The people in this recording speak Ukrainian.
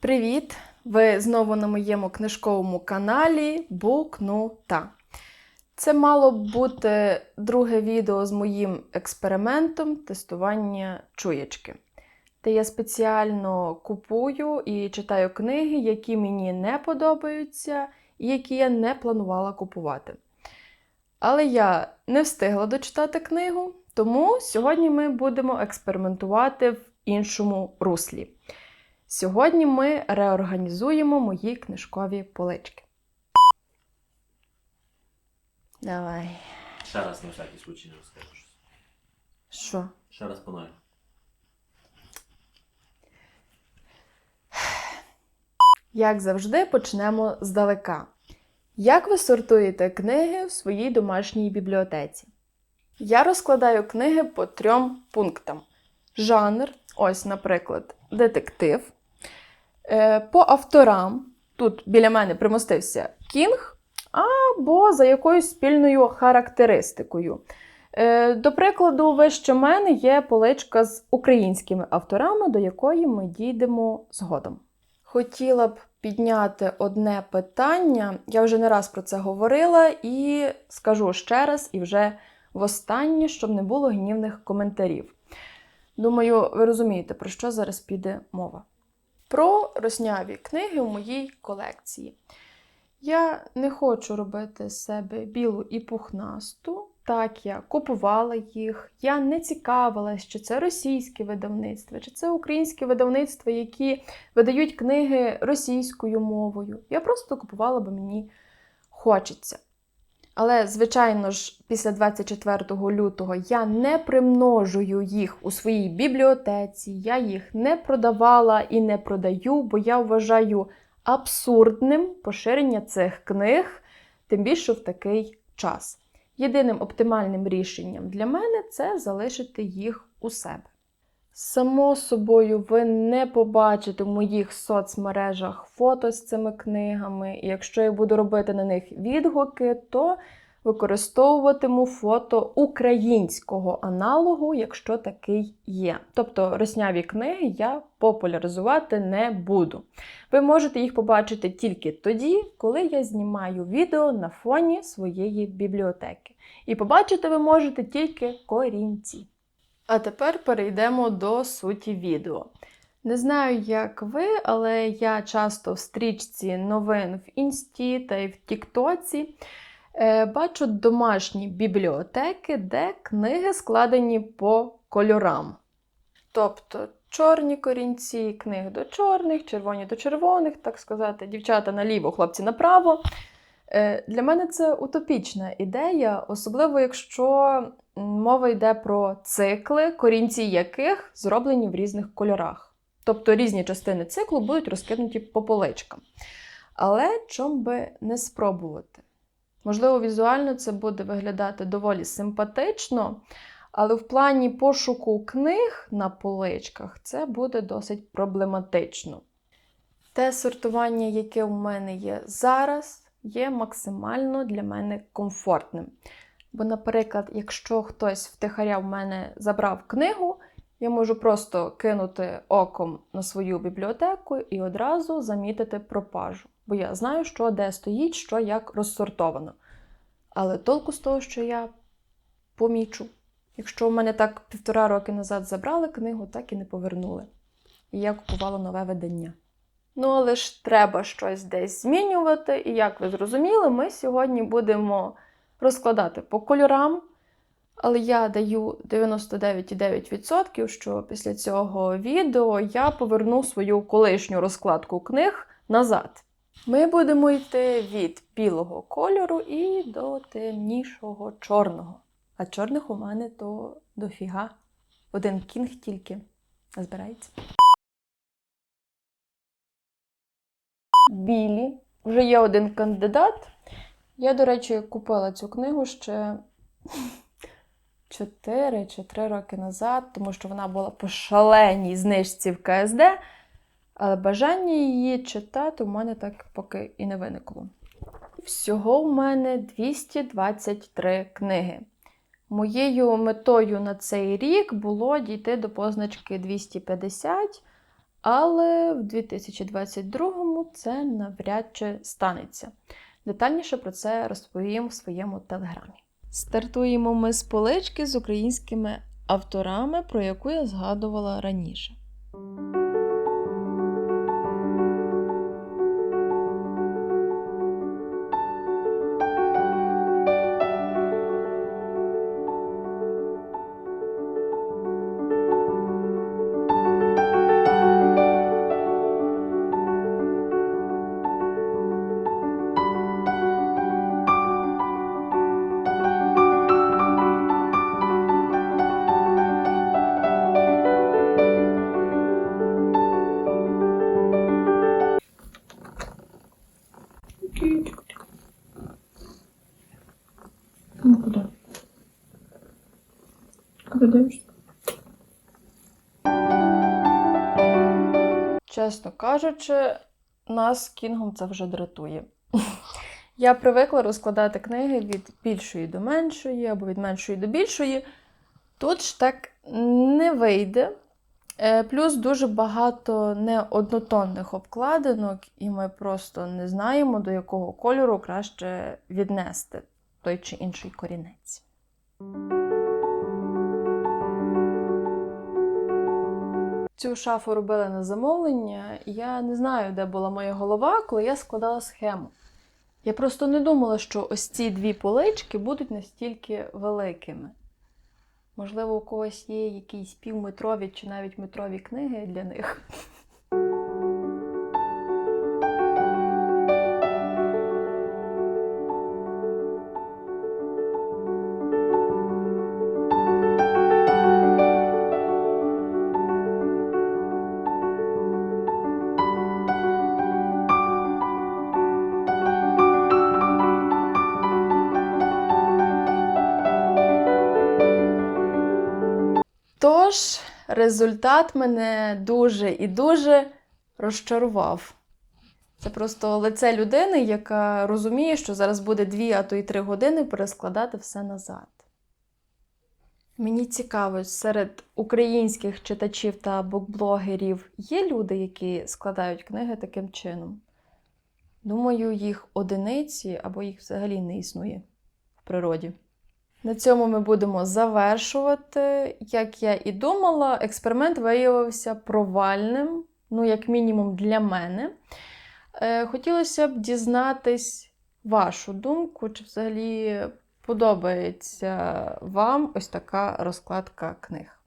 Привіт! Ви знову на моєму книжковому каналі Букнута. Це мало бути друге відео з моїм експериментом тестування чуєчки, де я спеціально купую і читаю книги, які мені не подобаються і які я не планувала купувати. Але я не встигла дочитати книгу, тому сьогодні ми будемо експериментувати в іншому руслі. Сьогодні ми реорганізуємо мої книжкові полички. Давай. Ще раз на всякий случай не розкажеш. Що? Ще раз по нові. Як завжди, почнемо здалека. Як ви сортуєте книги в своїй домашній бібліотеці? Я розкладаю книги по трьом пунктам: жанр, ось, наприклад, детектив. Е, По авторам, тут біля мене примостився Кінг, або за якоюсь спільною характеристикою. Е, До прикладу, вище мене є поличка з українськими авторами, до якої ми дійдемо згодом. Хотіла б підняти одне питання. Я вже не раз про це говорила і скажу ще раз і вже востаннє, щоб не було гнівних коментарів. Думаю, ви розумієте, про що зараз піде мова. Про росняві книги у моїй колекції. Я не хочу робити себе білу і пухнасту. Так, я купувала їх, я не цікавилась, чи це російське видавництво, чи це українське видавництво, які видають книги російською мовою. Я просто купувала, бо мені хочеться. Але, звичайно ж, після 24 лютого я не примножую їх у своїй бібліотеці, я їх не продавала і не продаю, бо я вважаю абсурдним поширення цих книг, тим більше в такий час. Єдиним оптимальним рішенням для мене це залишити їх у себе. Само собою, ви не побачите в моїх соцмережах фото з цими книгами, і якщо я буду робити на них відгуки, то використовуватиму фото українського аналогу, якщо такий є. Тобто росняві книги я популяризувати не буду. Ви можете їх побачити тільки тоді, коли я знімаю відео на фоні своєї бібліотеки. І побачити ви можете тільки корінці. А тепер перейдемо до суті відео. Не знаю, як ви, але я часто в стрічці новин в Інсті та й в Тіктоці е, бачу домашні бібліотеки, де книги складені по кольорам. Тобто чорні корінці, книг до чорних, червоні до червоних, так сказати, дівчата наліво, хлопці направо. Е, Для мене це утопічна ідея, особливо якщо мова йде про цикли, корінці яких зроблені в різних кольорах. Тобто різні частини циклу будуть розкинуті по поличкам. Але чом би не спробувати? Можливо, візуально це буде виглядати доволі симпатично, але в плані пошуку книг на поличках це буде досить проблематично. Те сортування, яке у мене є зараз, є максимально для мене комфортним. Бо, наприклад, якщо хтось втихаря в мене забрав книгу, я можу просто кинути оком на свою бібліотеку і одразу замітити пропажу. Бо я знаю, що де стоїть, що як розсортовано. Але толку з того, що я помічу. Якщо в мене так півтора роки назад забрали книгу, так і не повернули. І я купувала нове видання. Ну, але ж треба щось десь змінювати. І як ви зрозуміли, ми сьогодні будемо розкладати по кольорам. Але я даю 99,9%, що після цього відео я поверну свою колишню розкладку книг назад. Ми будемо йти від білого кольору і до темнішого чорного. А чорних у мене то дофіга. Один кінг тільки збирається. Білі. Вже є один кандидат. Я, до речі, купила цю книгу ще 4 чи 3 роки назад, тому що вона була по шаленій знижці в КСД, але бажання її читати у мене так поки і не виникло. Всього в мене 223 книги. Моєю метою на цей рік було дійти до позначки 250, Але в 2022-му це навряд чи станеться. Детальніше про це розповім в своєму телеграмі. Стартуємо ми з полички з українськими авторами, про яку я згадувала раніше. Ну куда? Куда? Чесно кажучи, нас з Кінгом це вже дратує. Я привикла розкладати книги від більшої до меншої або від меншої до більшої. Тут ж так не вийде. Е, Плюс дуже багато неоднотонних обкладинок, і ми просто не знаємо, до якого кольору краще віднести той чи інший корінець. Цю шафу робили на замовлення, я не знаю, де була моя голова, коли я складала схему. Я просто не думала, що ось ці дві полички будуть настільки великими. Можливо, у когось є якісь півметрові чи навіть метрові книги для них. Тож, результат мене дуже і дуже розчарував. Це просто лице людини, яка розуміє, що зараз буде дві, а то й три години перескладати все назад. Мені цікаво, серед українських читачів та букблогерів є люди, які складають книги таким чином. Думаю, їх одиниці або їх взагалі не існує в природі. На цьому ми будемо завершувати. Як я і думала, експеримент виявився провальним, ну, як мінімум, для мене. Е, Хотілося б дізнатись вашу думку, чи взагалі подобається вам ось така розкладка книг.